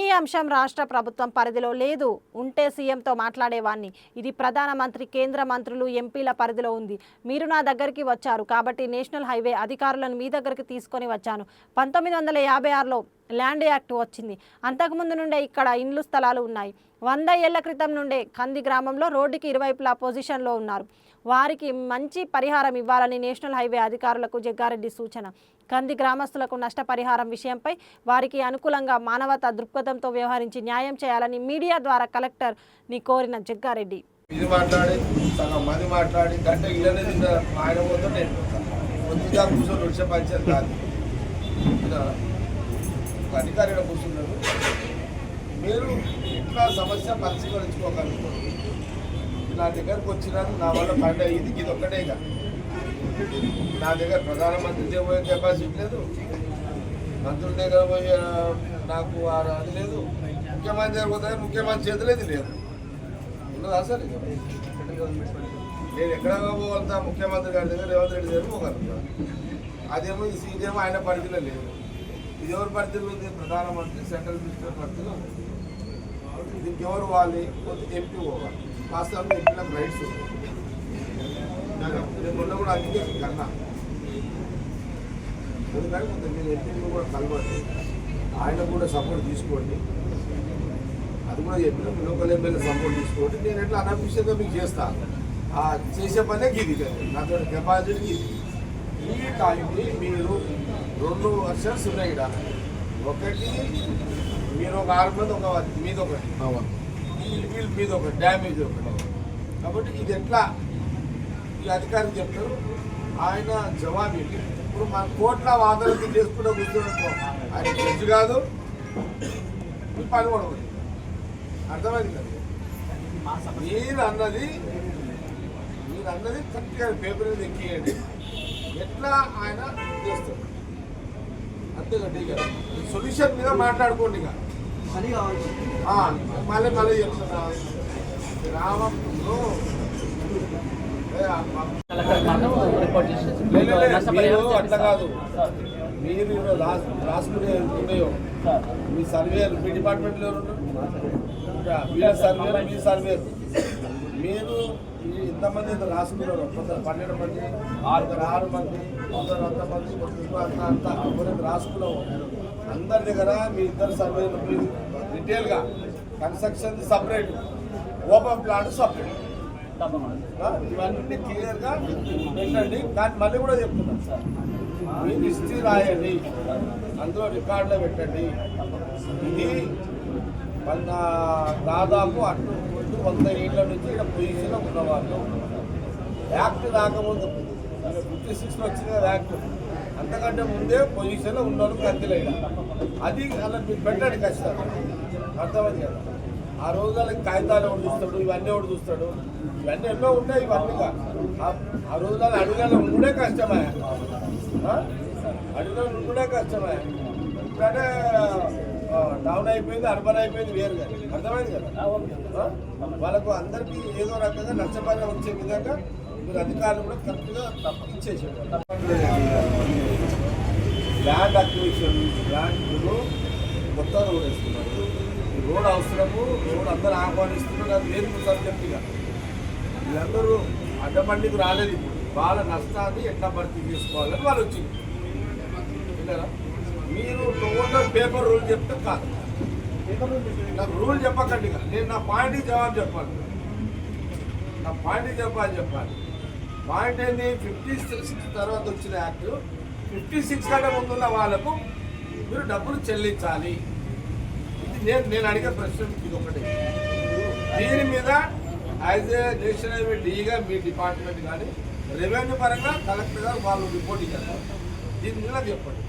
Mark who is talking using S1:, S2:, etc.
S1: ఈ అంశం రాష్ట్ర ప్రభుత్వం పరిధిలో లేదు. ఉంటే సీఎంతో మాట్లాడేవాన్ని ఇది ప్రధానమంత్రి కేంద్ర మంత్రులు ఎంపీల పరిధిలో ఉంది. మీరు నా దగ్గరికి వచ్చారు కాబట్టి నేషనల్ హైవే అధికారులను మీ దగ్గరికి తీసుకొని వచ్చాను. పంతొమ్మిది వందల యాభై ఆరులో ల్యాండ్ యాక్ట్ వచ్చింది. అంతకుముందు నుండే ఇక్కడ ఇండ్లు స్థలాలు ఉన్నాయి. వంద ఏళ్ళ క్రితం నుండే కంది గ్రామంలో రోడ్డుకి ఇరువైపులా పొజిషన్లో ఉన్నారు. వారికి మంచి పరిహారం ఇవ్వాలని నేషనల్ హైవే అధికారులకు జగ్గారెడ్డి సూచన. కంది గ్రామస్తులకు నష్టపరిహారం విషయంపై వారికి అనుకూలంగా మానవతా దృక్పథంతో వ్యవహరించి న్యాయం చేయాలని మీడియా ద్వారా కలెక్టర్ని కోరిన జగ్గారెడ్డి.
S2: ఇది మాట్లాడి సగం మంది మాట్లాడి గంట ఇళ్ళనే తిన్న ఆయన పోతే నేను పోతాను కూర్చొని వచ్చే పంచాయతీ కాదు. ఒక అధికారి ఈడ కూర్చున్నారు మీరు ఇట్లా సమస్య పరిష్కరించుకోగలుగుతారు? నా దగ్గరకు వచ్చినాను నా వల్ల పంట ఇది ఇది ఒక్కటే ఇక. నా దగ్గర ప్రధానమంత్రి దగ్గర పోయే కెపాసిటీ లేదు. మంత్రుల దగ్గర పోయే నాకు అది లేదు. ముఖ్యమంత్రి దగ్గర పోతే ముఖ్యమంత్రి చేతులు ఇది లేదు. ఉన్నదా సార్ నేను ఎక్కడ పోగలుగుతా? ముఖ్యమంత్రి గారి దగ్గర రేవంత్ రెడ్డి దగ్గర పోగలుగుతా. అదేమో ఈ సీట్ ఏమో ఆయన పరిధిలో లేదు. ఇది ఎవరి పరిధిలో ఉంది? ప్రధానమంత్రి సెంట్రల్ మినిస్టర్ పరిధిలో ఉంది. దీనికి ఎవరు వాలి కొద్దిగా ఎంపీ పోవాలి వాస్తవంగా ఎంపీలకు రైట్స్ నేను మొన్న కూడా అందుకే కన్నా. ఎందుకంటే కొంత మీరు ఎంపీని కూడా కలవండి ఆయన కూడా సపోర్ట్ తీసుకోండి. అది కూడా చెప్పిన లోకల్ ఎమ్మెల్యే సపోర్ట్ తీసుకోండి. నేను ఎట్లా అనఫిషియల్గా మీకు చేస్తాను ఆ చేసే పనే గీది నాతో కెపాసిటీ ఇది ఈ టైంకి మీరు రెండు వర్షన్స్ ఉన్నాయి ఇక్కడ ఒకటి మీరు ఒక ఆరు మంది ఒక మీద ఒకటి. వీళ్ళు మీద ఒకటి డ్యామేజ్ ఒకటి. కాబట్టి ఇది ఎట్లా? ఈ అధికారి చెప్తారు. ఆయన జవాబు ఏంటి? ఇప్పుడు మన కోట్ల వాదనలు చేసుకుంటూ కూర్చున్నట్టు ఆయన జడ్జి కాదు. మీ పని కూడా. అర్థమైంది కదా? మీరు అన్నది మీరు అన్నది కరెక్ట్గా పేపర్ మీద ఎక్కియండి. ఎట్లా ఆయన చేస్తారు? అంతే కదా ఇక సొల్యూషన్ మీద మాట్లాడుకోండి ఇక. మళ్ళీ మళ్ళీ చెప్తున్నా రామంలో ఏ, అమ్మ,
S3: కలెక్టర్ మాత్రం రిపోర్ట్ చేసేసి
S2: లే, లే, లే,
S3: నష్టపరిహారం
S2: మీరు అట్లా కాదు. మీరు రాసుకునే ఉన్నాయో?
S3: సార్,
S2: మీ సర్వేలు మీ డిపార్ట్మెంట్లో వీళ్ళ సర్వేలు మీ సర్వేలు. మీరు ఇంతమంది రాసుకున్నారు. కొందరు పన్నెండు మంది ఆరుగురు ఆరు మంది కొందరు అంత మంది కొందరు అంత అంత కొందరు రాసుకున్నాము. అందరి దగ్గర మీ ఇద్దరు సర్వే మీరు డీటెయిల్గా construction separate open plot separate. ఇవన్నీ క్లియర్గా పెట్టండి. దాన్ని మళ్ళీ కూడా చెప్తున్నాను సార్ మీ హిస్టరీ రాయండి. అందులో రికార్డులో పెట్టండి. ఇది దాదాపు అటు వంద ఏళ్ళ నుంచి ఇక్కడ పొజిషన్లో ఉన్నవాళ్ళు. యాక్ట్ రాకముందు ఫిఫ్టీ సిక్స్లో వచ్చింది కదా యాక్ట్ అంతకంటే ముందే పొజిషన్లో ఉన్నారు కత్తిలో అది అలా మీరు పెట్టాడు ఖచ్చితంగా. అర్థమైంది కదా? ఆ రోజులకి కాగితాలు ఎవడు చూస్తాడు? ఇవన్నీ ఎవడు చూస్తాడు? ఇవన్నీ ఎన్నో ఉంటాయి ఇవన్నీ ఆ- రోజు వాళ్ళు అడుగులలో ఉండే కష్టమే. అడుగులు ఉండే కష్టమే. ఇప్పుడంటే డౌన్ అయిపోయింది అర్బన్ అయిపోయింది వేరు కదా. అర్థమైంది కదా? వాళ్ళకు అందరికీ ఏదో రకంగా నష్టపరిహారం వచ్చే విధంగా మీరు అధికారులు కూడా కరెక్ట్గా ఇచ్చేసారు ల్యాండ్ అక్విజిషన్ ల్యాండ్లో కొత్త రోడ్ వేస్తున్నారు. ఈ రోడ్ అవసరము రోడ్ అందరూ ఆహ్వానిస్తున్నారు అది లేదు సబ్జెక్ట్ ఇక వీళ్ళందరూ అడ్డబండికి రాలేదు ఇప్పుడు. వాళ్ళ నష్టాన్ని ఎట్లా భర్తీ చేసుకోవాలని వాళ్ళు వచ్చింది మీరు టోటల్ పేపర్ రూల్ చెప్తే కాదు. నాకు రూల్ చెప్పకండి నేను నా పాయింట్కి జవాబు చెప్పాలి. నా పాయింట్కి చెప్పాలి చెప్పాలి. పాయింట్ ఏంటి ఫిఫ్టీ సిక్స్ తర్వాత వచ్చిన యాక్ట్. ఫిఫ్టీ సిక్స్ కంటే ముందున్న వాళ్ళకు మీరు డబ్బులు చెల్లించాలి. ఇది నేను నేను అడిగే ప్రశ్న ఇది ఒకటి. దీని మీద యాజ్ ఏ నేషనల్ హైవే డీగా మీ డిపార్ట్మెంట్ కానీ రెవెన్యూ పరంగా కలెక్టర్ గారు వాళ్ళు రిపోర్ట్ ఇచ్చారు. దీని మీద చెప్పండి.